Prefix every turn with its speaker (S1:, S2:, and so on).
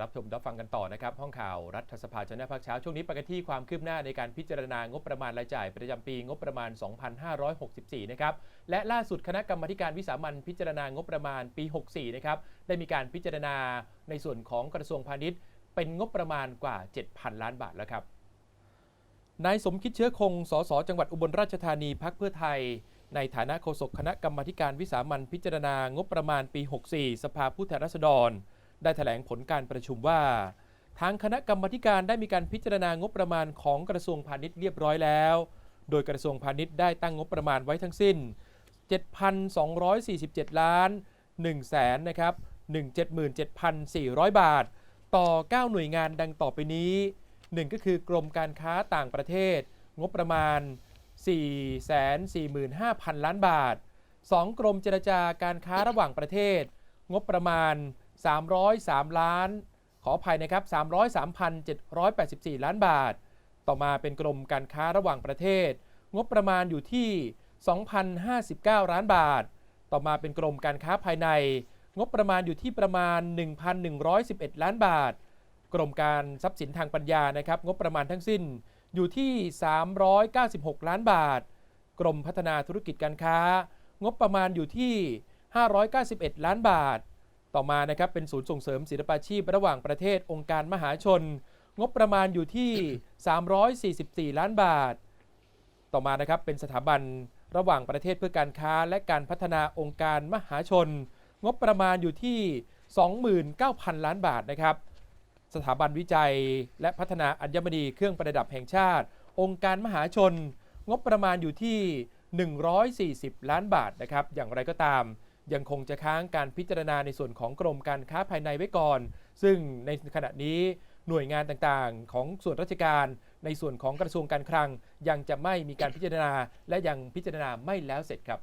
S1: รับชมรับฟังกันต่อนะครับ ห้องข่าวรัฐสภาชนะภาคเช้า ช่วงนี้ไปกันที่ความคืบหน้าในการพิจารณางบประมาณรายจ่ายประจำปีงบประมาณ 2564 นะครับ และล่าสุดคณะกรรมการวิสามันพิจารณางบประมาณปี 64 นะครับ ได้มีการพิจารณาในส่วนของกระทรวงพาณิชย์ เป็นงบประมาณกว่า 7,000 ล้านบาทแล้วครับ นายสมคิดเชื้อคง สส จังหวัดอุบลราชธานีพักเพื่อไทยในฐานะโฆษกคณะกรรมการวิสามันพิจารณางบประมาณปี 64 สภาผู้แทนราษฎร ได้แถลงผลการประชุมว่า ทางคณะกรรมธิการได้มีการพิจารณางบประมาณของกระทรวงพาณิชย์เรียบร้อยแล้ว โดยกระทรวงพาณิชย์ได้ตั้งงบประมาณไว้ทั้งสิ้น 7,247 ล้าน1แสนนะครับ177,400 บาท ต่อ 9 หน่วยงานดังต่อไปนี้ 1 ก็คือกรมการค้าต่างประเทศ งบประมาณ 445,000 ล้านบาท 2 กรมเจรจาการค้าระหว่างประเทศ งบประมาณ 303 ล้าน ขออภัยนะครับ 303,784 ล้านบาท ต่อมาเป็นกรมการค้าระหว่างประเทศ งบประมาณอยู่ที่ 2,059 ล้านบาท ต่อมาเป็นกรมการค้าภายใน งบประมาณอยู่ที่ประมาณ 1,111 ล้านบาท กรมการทรัพย์สินทางปัญญานะครับ งบประมาณทั้งสิ้นอยู่ที่ 396 ล้านบาท กรมพัฒนาธุรกิจการค้า งบประมาณอยู่ที่ 591 ล้านบาท ต่อมานะครับเป็นศูนย์ส่งเสริมศิลปาชีพระหว่างประเทศองค์การมหาชน งบประมาณอยู่ที่ 344 ล้านบาท ต่อมานะครับเป็นสถาบันระหว่างประเทศเพื่อการค้าและการพัฒนาองค์การมหาชน งบประมาณอยู่ที่ 29,000 ล้านบาทนะครับ สถาบันวิจัยและพัฒนาอัญมณีเครื่องประดับแห่งชาติ องค์การมหาชน งบประมาณอยู่ที่ 140 ล้านบาทนะครับ อย่างไรก็ตาม ยังคงจะค้างการพิจารณาในส่วนของกรมการค้าภายในไว้ก่อน ซึ่งในขณะนี้หน่วยงานต่างๆ ของส่วนราชการ ในส่วนของกระทรวงการคลัง ยังจะไม่มีการพิจารณา และยังพิจารณาไม่แล้วเสร็จครับ